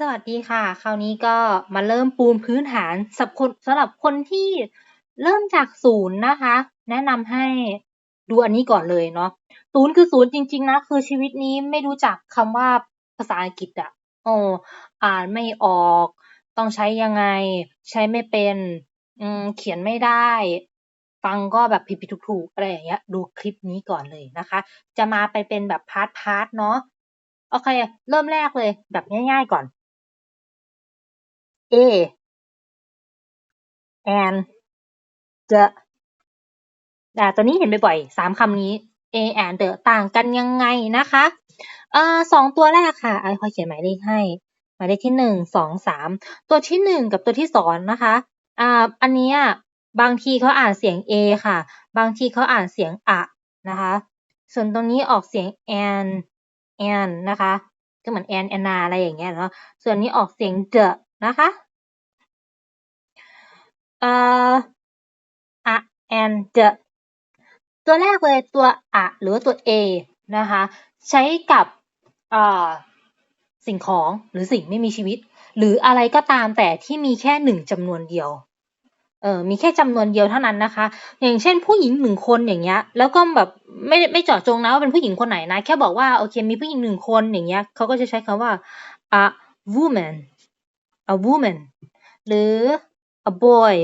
สวัสดีค่ะ คราวนี้ก็มาเริ่มปูนพื้นฐานสำหรับคนสำหรับคนที่เริ่มจากศูนย์นะคะ แนะนำให้ดูอันนี้ก่อนเลยเนาะศูนย์คือศูนย์จริง ๆ นะ คือชีวิตนี้ไม่รู้จักคำว่าภาษาอังกฤษอะโอ้อ่านไม่ออก ต้องใช้ยังไง ใช้ไม่เป็นอืมเขียนไม่ได้ ฟังก็แบบผิดๆถูกๆอะไรอย่างเงี้ย ดูคลิปนี้ก่อนเลยนะคะ จะมาไปเป็นแบบพาร์ทพาร์ทเนาะโอเค เริ่มแรกเลยแบบง่าย ๆ ก่อน A and the แต่ตัวนี้เห็นบ่อยๆสามคำนี้ A and the ต่างกันยังไงนะคะเอ่อสองตัวแรกค่ะไอ้คอยเขียนหมายเลขให้ หมายเลขที่หนึ่งสองสามตัวที่หนึ่งกับตัวที่สองนะคะอ่าอันนี้บางทีเขาอ่านเสียง A ค่ะ บางทีเขาอ่านเสียงอะนะคะ ส่วนตรงนี้ออกเสียง and and นะคะ ก็เหมือนแอนแอนนาอะไรอย่างเงี้ยเนาะส่วนนี้ออกเสียง the นะคะ อ่ออะ and the ตัวแรกเลยตัวอะหรือตัว A นะคะ ใช้กับสิ่งของหรือสิ่งไม่มีชีวิต หรืออะไรก็ตามแต่ที่มีแค่หนึ่งจำนวนเดียวเออมีแค่จำนวนเดียวเท่านั้นนะคะ อย่างเช่นผู้หญิงหนึ่งคนอย่างเงี้ย แล้วก็แบบไม่ไม่เจาะจงนะว่าเป็นผู้หญิงคนไหนนะ แค่บอกว่าโอเคมีผู้หญิงหนึ่งคนอย่างเงี้ยเขาก็จะใช้คำว่า a woman a woman หรือ a boy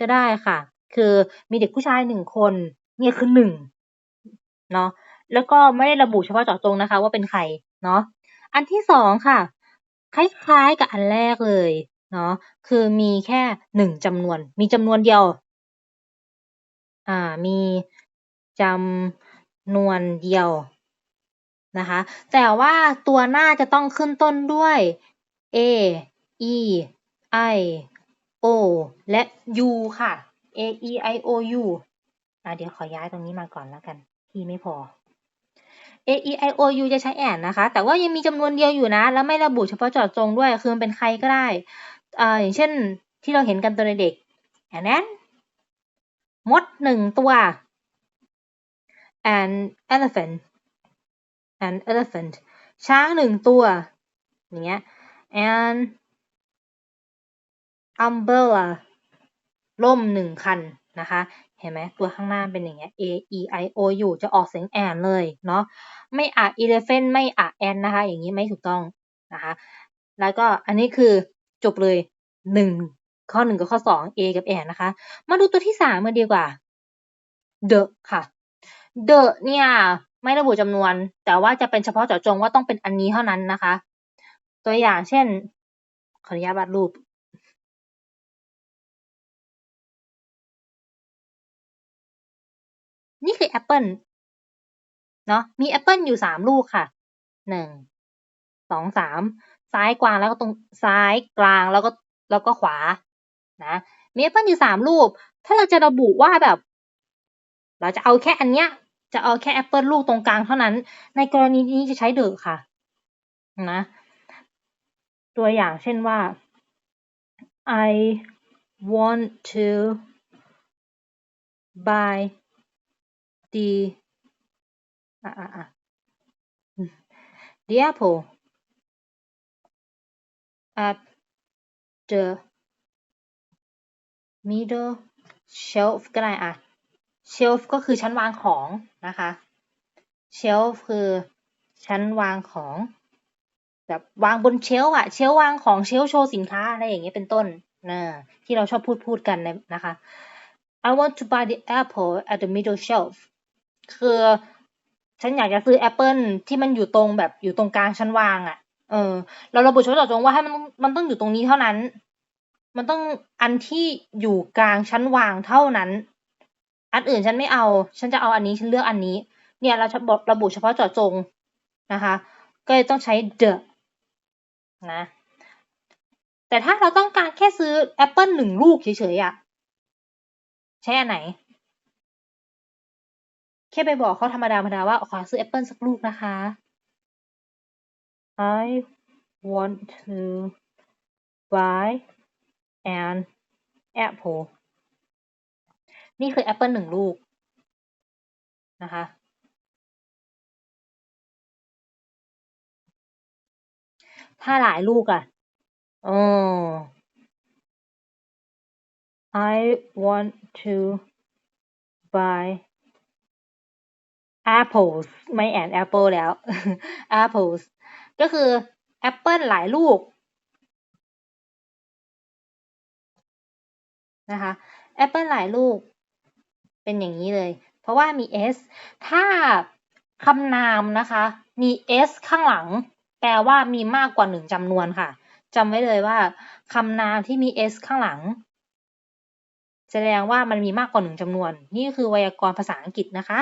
ก็ได้ค่ะ คือมีเด็กผู้ชายหนึ่งคน เนี่ยคือหนึ่งเนาะแล้วก็ไม่ได้ระบุเฉพาะเจาะจงนะคะ ว่าเป็นใครเนาะอันที่สองค่ะ คล้ายๆกับอันแรกเลยเนาะคือมีแค่หนึ่งจำนวน มีจำนวนเดียว อ่ามีจำนวนเดียวนะคะ แต่ว่าตัวหน้าจะต้องขึ้นต้นด้วย a e i o และ u ค่ะ a e i o u อ่าเดี๋ยวขอย้ายตรงนี้มาก่อนแล้วกัน ที่ไม่พอ a e i o u จะใช้แอนนะคะ แต่ว่ายังมีจำนวนเดียวอยู่นะ แล้วไม่ระบุเฉพาะเจาะจงด้วย คือมันเป็นใครก็ได้อ่าอย่างเช่นที่เราเห็นกันตัวเด็กแอนนั้นมดหนึ่งตัว an elephant an elephant ช้างหนึ่งตัวอย่างเงี้ย and umbrella ล่มหนึ่งคันนะคะ เห็นไหมตัวข้างหน้าเป็นอย่างเงี้ย a e i o u จะออกเสียงแอนเลยเนาะไม่อะ elephant ไม่อะ an นะคะ อย่างนี้ไม่ถูกต้องนะคะ แล้วก็อันนี้คือจบเลยหนึ่งข้อหนึ่งกับข้อสอง a กับ an นะคะ มาดูตัวที่สามมาดีกว่า the ค่ะ the เนี่ยไม่ระบุจำนวน แต่ว่าจะเป็นเฉพาะเจาะจงว่าต้องเป็นอันนี้เท่านั้นนะคะ ตัวอย่างเช่น ขออนุญาตวาดรูป นี่คือแอปเปิลเนาะมีแอปเปิลอยู่สามลูกค่ะหนึ่งสองสามซ้ายกลางแล้วก็ตรงซ้ายกลางแล้วก็แล้วก็ขวานะมีแอปเปิลอยู่สามลูกถ้าเราจะระบุว่าแบบ เราจะเอาแค่อันเนี้ย จะเอาแค่แอปเปิลลูกตรงกลางเท่านั้น ในกรณีนี้จะใช้เดอะค่ะ นะ ตัวอย่างเช่นว่า I want to buy the อะอะอะ the apple at the middle shelf ก็ได้อะ shelf ก็คือชั้นวางของนะคะ shelf คือชั้นวางของแบบวางบนเชลฟ์อะเชลฟ์วางของเชลฟ์โชว์สินค้าอะไรอย่างเงี้ยเป็นต้นนะที่เราชอบพูดพูดกันนะคะ I want to buy the apple at the middle shelf คือฉันอยากจะซื้อแอปเปิลที่มันอยู่ตรงแบบอยู่ตรงกลางชั้นวางอะ่ะ เออ เราระบุเฉพาะเจาะจงว่าให้มันมันต้องอยู่ตรงนี้เท่านั้น มันต้องอันที่อยู่กลางชั้นวางเท่านั้น อันอื่นฉันไม่เอา ฉันจะเอาอันนี้ฉันเลือกอันนี้ เนี่ยเราจะระบุเฉพาะเจาะจงนะคะ ก็เลยต้องใช้ the นะ แต่ถ้าเราต้องการแค่ซื้อแอปเปิลหนึ่งลูกเฉยๆอะใช้อันไหน ค่ไปบอกเขาธรรมดาธรรมดาว่าขอซื้อแอปเปิลสักลูกนะคะ I want to buy an apple นี่คือแอปเปิลหนึ่งลูกนะคะถ้าหลายลูกอะ Oh I want to buy apples ไม่แอน apple แล้ว apples ก็คือแอปเปิลหลายลูกนะคะแอปเปิลหลายลูก เป็นอย่างนี้เลย เพราะว่ามี s ถ้าคำนามนะคะ มี s ข้างหลัง แปลว่ามีมากกว่าหนึ่งจำนวนค่ะจำไว้เลยว่าคำนามที่มี s ข้างหลัง แสดงว่ามันมีมากกว่าหนึ่งจำนวน นี่คือไวยากรณ์ภาษาอังกฤษนะคะ